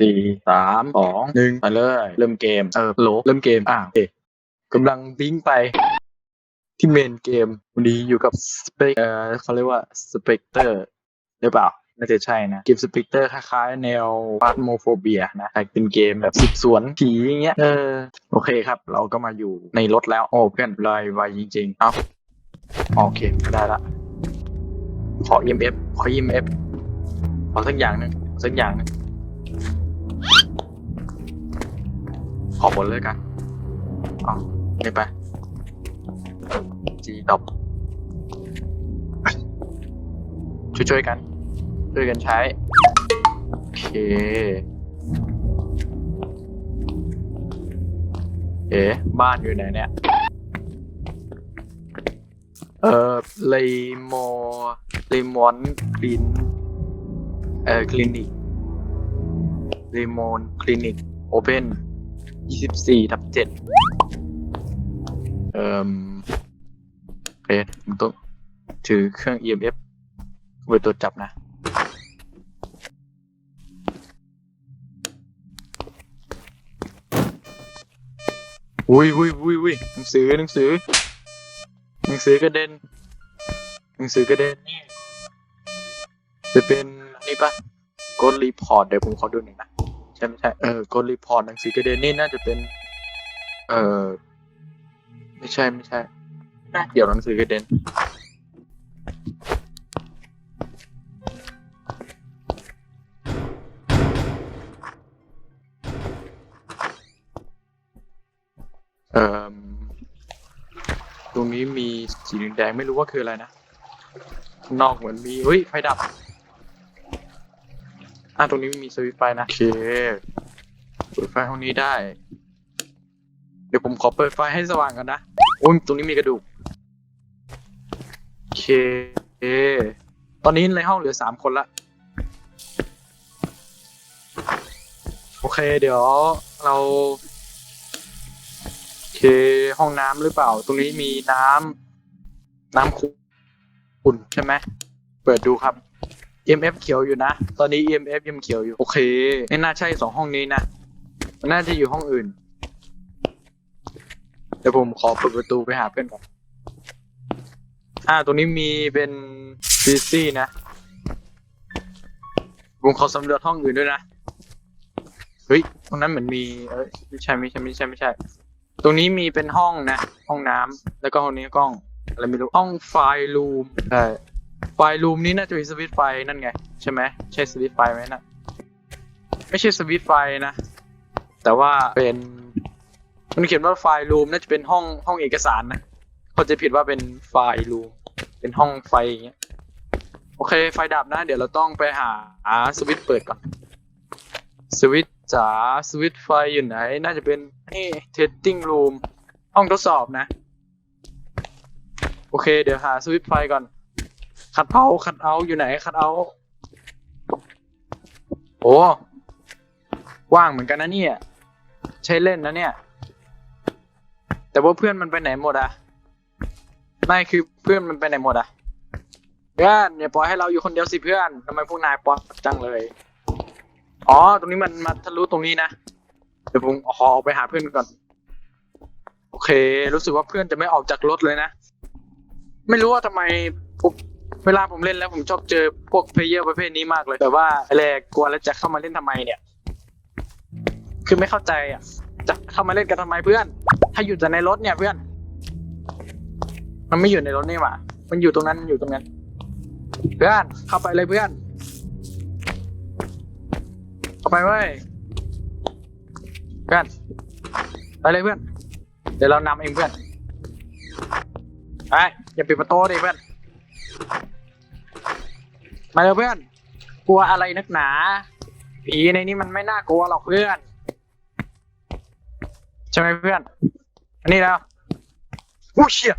สี่สามสองหนึ่งไปเลย เริ่มเกม เออโหลเริ่มเกม อ่าโอเคกำลังดิ้งไป ที่เมนเกม วันนี้อยู่กับสเปกเออเขาเรียกว่าสเปกเตอร์หรือเปล่าน่าจะใช่นะ เกมสเปกเตอร์คล้ายๆ แนวพาร์ตโมโฟเบียนะแต่เป็นเกมแบบสืบสวนผีอย่างเงี้ย เออ โอเคครับ เราก็มาอยู่ในรถแล้ว โอ้เพื่อนลอยไวจริงๆ เอาโอเค ได้ละ ขอ EMF ขอ EMF ขอสักอย่างหนึ่งขอสักอย่างหนึ่ง ขอหมดเลยกันเอาไม่ไปจีดบช่วยๆกัน ช่วยกันใช้ โอเคเอ๊ะบ้านอยู่ไหนเนี่ย เอ่อเลโมเลมอนคลิน เอ่อคลินิก เลมอนคลินิกโอเพนยี่สิบสี่ทับเจ็ดเอ่อโอเคผมต้องถือเครื่อง EMF ไว้ตรวจจับนะ อุ้ยอุ้ยอุ้ยอุ้ยหนังสือหนังสือ หนังสือกระเด็น หนังสือกระเด็นนี่จะเป็นนี่ปะกดรีพอร์ตเดี๋ยวผมขอดูหน่อยนะ ช่ไม่ใช่เออกดรีพอร์ตหนังสือกระเด็นนี่น่าจะเป็น เออไม่ใช่ไม่ใช่น่าเกี่ยวหนังสือกระเด็นเอ่อตรงนี้มีสีแดงๆไม่รู้ว่าคืออะไรนะข้างนอกเหมือนมีเฮ้ยไฟดับ อะตรงนี้มีสวิตช์ไฟนะ โอเคเปิดไฟห้องนี้ได้ เดี๋ยวผมขอเปิดไฟให้สว่างกันนะโอ้ยตรงนี้มีกระดูก โอเค ตอนนี้ในห้องเหลือสามคนละ โอเค เดี๋ยวเรา โอเค ห้องน้ำหรือเปล่า ตรงนี้มีน้ำน้ำขุ่นใช่ไหม เปิดดูครับ EMF เขียวอยู่นะ ตอนนี้ EMF ยังเขียวอยู่ โอเค ไม่น่าใช่สองห้องนี้นะ มันน่าจะอยู่ห้องอื่น เดี๋ยวผมขอเปิดประตูไปหาเพื่อนก่อน อ่า ตรงนี้มีเป็นซีซี่นะ ผมขอสำรวจห้องอื่นด้วยนะ เฮ้ย ตรงนั้นเหมือนมี เอ้ย ไม่ใช่ไม่ใช่ไม่ใช่ไม่ใช่ ตรงนี้มีเป็นห้องนะ ห้องน้ำ แล้วก็ห้องนี้กล้อง อะไรไม่รู้ ห้องไฟรูม ใช่ ไฟรูมนี้น่าจะมีสวิตไฟนั่นไง ใช่ไหมใช่สวิตไฟไหมนะไม่ใช่สวิตไฟนะ แต่ว่าเป็นมันเขียนว่าไฟรูมน่าจะเป็นห้องห้องเอกสารนะเขาจะผิดว่าเป็นไฟรูมเป็นห้องไฟอย่างเงี้ยโอเคไฟดับนะ เดี๋ยวเราต้องไปหาสวิตเปิดก่อนสวิตจ๋าสวิตไฟอยู่ไหน น่าจะเป็นนี่ testing room ห้องทดสอบนะ โอเค เดี๋ยวหาสวิตไฟก่อน คัดเอาคัดเอาอยู่ไหนคัดเอาโอ้ว่างเหมือนกันนะเนี่ย ใช้เล่นนะเนี่ย แต่ว่าเพื่อนมันไปไหนหมดอะไม่คือเพื่อนมันไปไหนหมดอะเพื่อนอย่าปล่อยให้เราอยู่คนเดียวสิเพื่อนทำไมพวกนายปล่อยจังเลย อ๋อ ตรงนี้มันมาทะลุตรงนี้นะเดี๋ยวผมขอออกไปหาเพื่อนก่อน โอเค รู้สึกว่าเพื่อนจะไม่ออกจากรถเลยนะ ไม่รู้ว่าทำไมผม เวลาผมเล่นแล้วผมชอบเจอพวกเพลเยอร์ประเภทนี้มากเลยแต่ว่าอะไรกลัวแล้วจะเข้ามาเล่นทำไมเนี่ย คือไม่เข้าใจอะ จะเข้ามาเล่นกันทำไมเพื่อน ถ้าอยู่แต่ในรถเนี่ยเพื่อน มันไม่อยู่ในรถนี่หว่ามันอยู่ตรงนั้นอยู่ตรงนั้น เพื่อนเข้าไปเลยเพื่อน เข้าไปเว้ยเพื่อนไปเลยเพื่อน เดี๋ยวเรานำเองเพื่อนไปอย่าปิดประตูดิเพื่อน มาเลยเพื่อน กลัวอะไรนักหนา ผีในนี้มันไม่น่ากลัวหรอกเพื่อน ใช่ไหมเพื่อน อันนี้แล้วอู้เชี่ย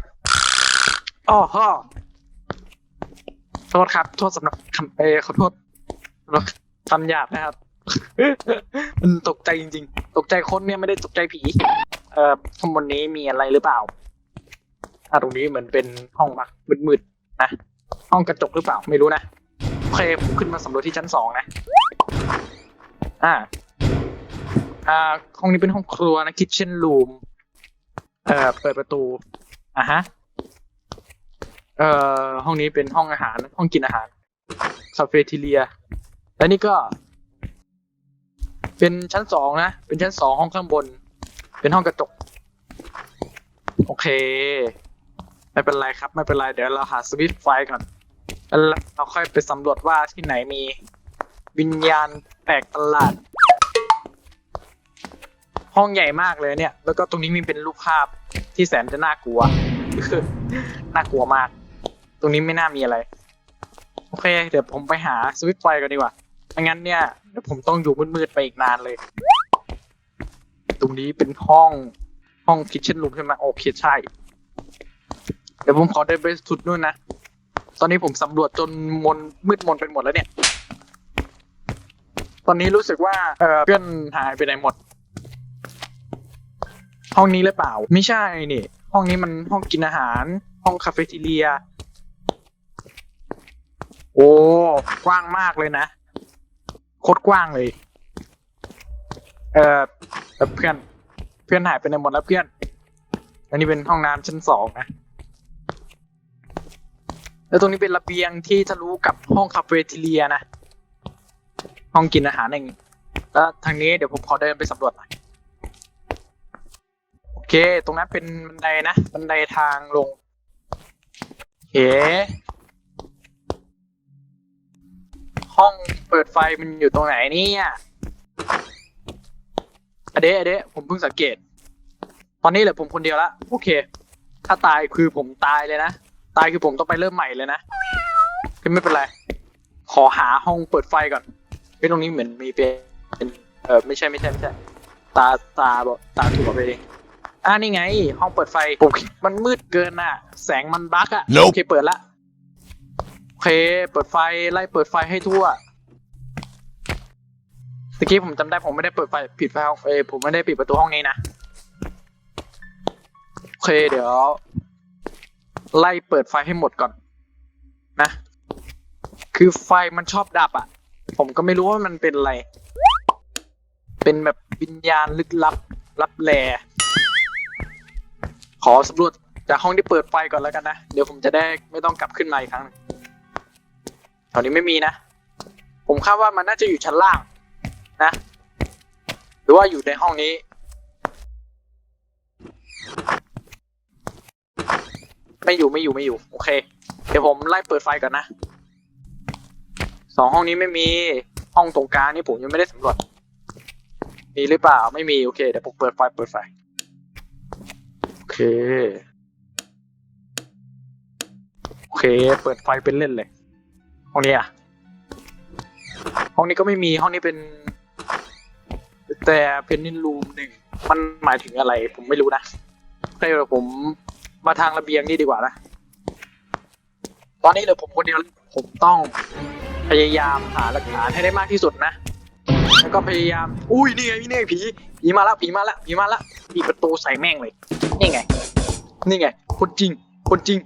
อ๋อฮะโทษครับ โทษสำหรับคำเออขอโทษสำหรับคำหยาบนะครับ มันตกใจจริง ๆ ตกใจคนเนี่ยไม่ได้ตกใจผี เอ่อข้างบนนี้มีอะไรหรือเปล่าอ่าตรงนี้เหมือนเป็นห้องมักมืดๆนะห้องกระจกหรือเปล่าไม่รู้นะ เคผมขึ้นมาสำรวจที่ชั้นสองนะ อ่า อ่า ห้องนี้เป็นห้องครัวนะคิทเช่นรูม เอ่อ เปิดประตู อะฮะ เอ่อ ห้องนี้เป็นห้องอาหาร ห้องกินอาหารคาเฟ่ทีเรีย และนี่ก็ เป็นชั้นสองนะ เป็นชั้นสองห้องข้างบน เป็นห้องกระจก โอเค ไม่เป็นไรครับ ไม่เป็นไร เดี๋ยวเราหาสวิตช์ไฟก่อน แล้วเราค่อยไปสำรวจว่าที่ไหนมีวิญญาณแปลกประหลาด ห้องใหญ่มากเลยเนี่ย แล้วก็ตรงนี้มีเป็นรูปภาพที่แสนจะน่ากลัว น่ากลัวมาก ตรงนี้ไม่น่ามีอะไร โอเค เดี๋ยวผมไปหาสวิตช์ไฟก่อนดีกว่าไม่งั้นเนี่ยเดี๋ยวผมต้องอยู่มืดๆไปอีกนานเลย ตรงนี้เป็นห้องห้องคิทเช่นรูมใช่ไหมโอเคใช่ เดี๋ยวผมขอเดินไปสุดนู่นนะ ตอนนี้ผมสำรวจจนมนมืดมนไปหมดแล้วเนี่ย ตอนนี้รู้สึกว่าเออเพื่อนหายไปไหนหมด ห้องนี้หรือเปล่า ไม่ใช่นี่ ห้องนี้มันห้องกินอาหาร ห้องคาเฟ่ทีเรีย โอ้กว้างมากเลยนะโคตรกว้างเลย เออเพื่อน เพื่อนหายไปไหนหมดแล้วเพื่อน อันนี้เป็นห้องน้ำชั้นสองนะ แล้วตรงนี้เป็นระเบียงที่ทะลุกับห้องคาเฟ่ทีเรียนะ ห้องกินอาหารเองแล้วทางนี้เดี๋ยวผมขอเดินไปสำรวจหน่อยโอเค ตรงนั้นเป็นบันไดนะ บันไดทางลงเฮ้ห้องเปิดไฟมันอยู่ตรงไหนเนี่ยอเดะอเดะผมเพิ่งสังเกต ตอนนี้เหลือผมคนเดียวละโอเค ถ้าตายคือผมตายเลยนะ ตายคือผมต้องไปเริ่มใหม่เลยนะคือไม่เป็นไร ขอหาห้องเปิดไฟก่อนเฮ้ยตรงนี้เหมือนมีเป็นเป็นเออไม่ใช่ไม่ใช่ไม่ใช่ ตาตาบอกตาถูกเอาไปเองอ่านี่ไง ห้องเปิดไฟผมมันมืดเกินน่ะ แสงมันบั๊กอะ Nope โอเคเปิดละโอเค เปิดไฟไล่เปิดไฟให้ทั่วตะกี้ผมจำได้ผมไม่ได้เปิดไฟปิดไฟห้องเอยผมไม่ได้ปิดประตูห้องนี้นะโอเคเดี๋ยว ไล่เปิดไฟให้หมดก่อน นะ คือไฟมันชอบดับอะ ผมก็ไม่รู้ว่ามันเป็นอะไร เป็นแบบวิญญาณลึกลับลับแลขอสำรวจจากห้องที่เปิดไฟก่อนแล้วกันนะ เดี๋ยวผมจะได้ไม่ต้องกลับขึ้นมาอีกครั้งหนึ่งตอนนี้ไม่มีนะ ผมคาดว่ามันน่าจะอยู่ชั้นล่าง นะ หรือว่าอยู่ในห้องนี้ ไม่อยู่ไม่อยู่ไม่อยู่ โอเค เดี๋ยวผมไล่เปิดไฟก่อนนะสองห้องนี้ไม่มีห้องตรงกลางนี่ผมยังไม่ได้สำรวจมีหรือเปล่าไม่มีโอเคเดี๋ยวผมเปิดไฟเปิดไฟโอเคโอเค เปิดไฟเป็นเล่นเลย ห้องนี้อะห้องนี้ก็ไม่มีห้องนี้เป็น แต่เพนนินรูมหนึ่งมันหมายถึงอะไร ผมไม่รู้นะโอเคเดี๋ยวผม มาทางระเบียงนี่ดีกว่านะ ตอนนี้เหลือผมคนเดียวผมต้องพยายามหาหลักฐานให้ได้มากที่สุดนะ แล้วก็พยายาม อุ้ยนี่ไงนี่ไงผี ผีมาแล้วผีมาแล้วผีมาแล้วปิดประตูใส่แม่งเลย นี่ไง นี่ไง คนจริง คนจริง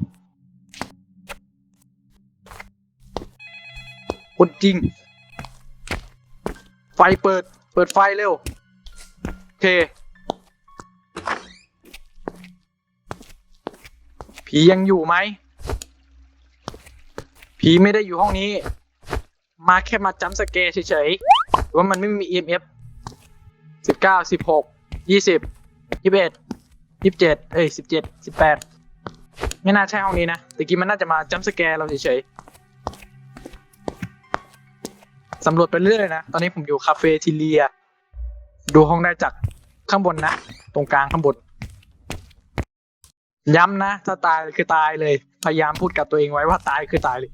คนจริง ไฟเปิด เปิดไฟเร็ว โอเค ผียังอยู่ไหม ผีไม่ได้อยู่ห้องนี้ มาแค่มาจัมสเกร์เฉยๆ ว่ามันไม่มี EMF สิบเก้าสิบหกยี่สิบยี่สิบเอ็ดยี่สิบเจ็ดเอ้ยสิบเจ็ดสิบแปดไม่น่าใช่ห้องนี้นะตะกี้มันน่าจะมาจัมสแกร์เราเฉยๆสำรวจไปเรื่อยนะ ตอนนี้ผมอยู่คาเฟ่ทิเลีย ดูห้องได้จากข้างบนนะ ตรงกลางข้างบน ย้ำนะ ถ้าตายคือตายเลย พยายามพูดกับตัวเองไว้ว่าตายคือตายเลย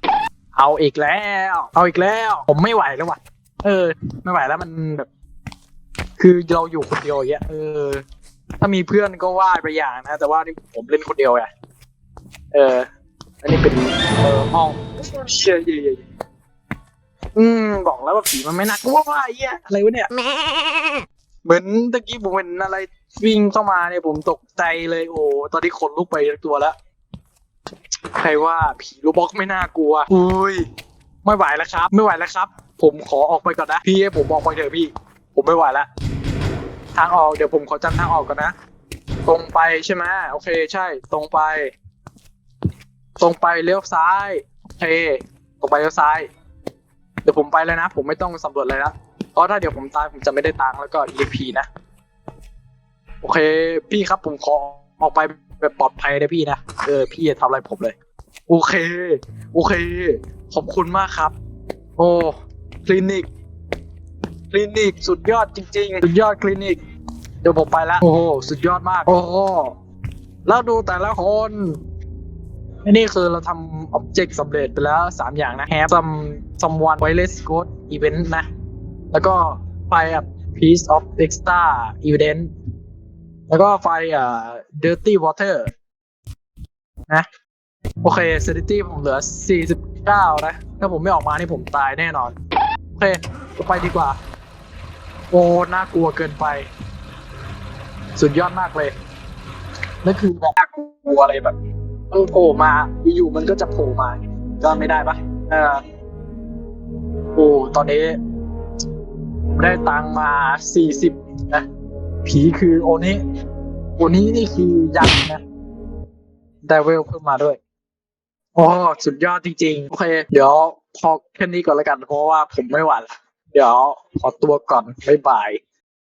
เอาอีกแล้ว เอาอีกแล้ว ผมไม่ไหวแล้วว่ะ เออ ไม่ไหวแล้วมันแบบ คือเราอยู่คนเดียวอย่างเงี้ยเออ ถ้ามีเพื่อนก็ว่าไปอย่างนะ แต่ว่านี่ผมเล่นคนเดียวไงเออ อันนี้เป็นเออห้องเชี่ยเยยอืมบอกแล้วว่าผีมันไม่น่ากลัวว่าไอ้เหี้ยอะไรวะเนี่ย เหมือนตะกี้ผมเห็นอะไรวิ่งเข้ามาเนี่ยผมตกใจเลยโอ้ตอนนี้ขนลุกไปทั้งตัวแล้วใครว่าผีโรบอกไม่น่ากลัว อุ้ย ไม่ไหวแล้วครับ ไม่ไหวแล้วครับ ผมขอออกไปก่อนนะ พี่ให้ผมออกไปเถอะพี่ ผมไม่ไหวละทางออกเดี๋ยวผมขอจำทางออกก่อนนะ ตรงไปใช่ไหมโอเคใช่ ตรงไป ตรงไปเลี้ยวซ้ายโอเคตรงไปเลี้ยวซ้าย เดี๋ยวผมไปเลยนะ ผมไม่ต้องสำรวจเลยนะ เพราะถ้าเดี๋ยวผมตายผมจะไม่ได้ตังค์แล้วก็ EP นะ โอเค พี่ครับผมขอออกไปแบบปลอดภัยนะพี่นะ เออ พี่อย่าทำอะไรผมเลย โอเค โอเค ขอบคุณมากครับ โอ้ คลินิก คลินิกสุดยอดจริง ๆ สุดยอดคลินิก เดี๋ยวผมไปละ โอ้โห สุดยอดมาก โอ้โห แล้วดูแต่ละคนนี่คือเราทำ object สำเร็จไปแล้ว 3 อย่างนะ have some someone wireless code event นะ แล้วก็ไฟอะ piece of extra event แล้วก็ไฟอะ dirty water นะ โอเค sanity ผมเหลือ 49 นะ ถ้าผมไม่ออกมานี่ผมตายแน่นอน โอเคไปดีกว่า โอ้ น่ากลัวเกินไป สุดยอดมากเลย นั่นคือแบบน่ากลัวอะไรแบบมันโผล่มา อยู่ๆมันก็จะโผล่มาก็ไม่ได้ปะเออโอ้ ตอนนี้ ได้ตังมาสี่สิบนะผีคือโอนี้โอนี้นี่คือยักษ์นะได้เวลเพิ่มมาด้วยโอ้สุดยอดจริงๆ โอเค เดี๋ยวพอแค่นี้ก่อนละกันเพราะว่าผมไม่ไหวละเดี๋ยวขอตัวก่อนบ๊ายบาย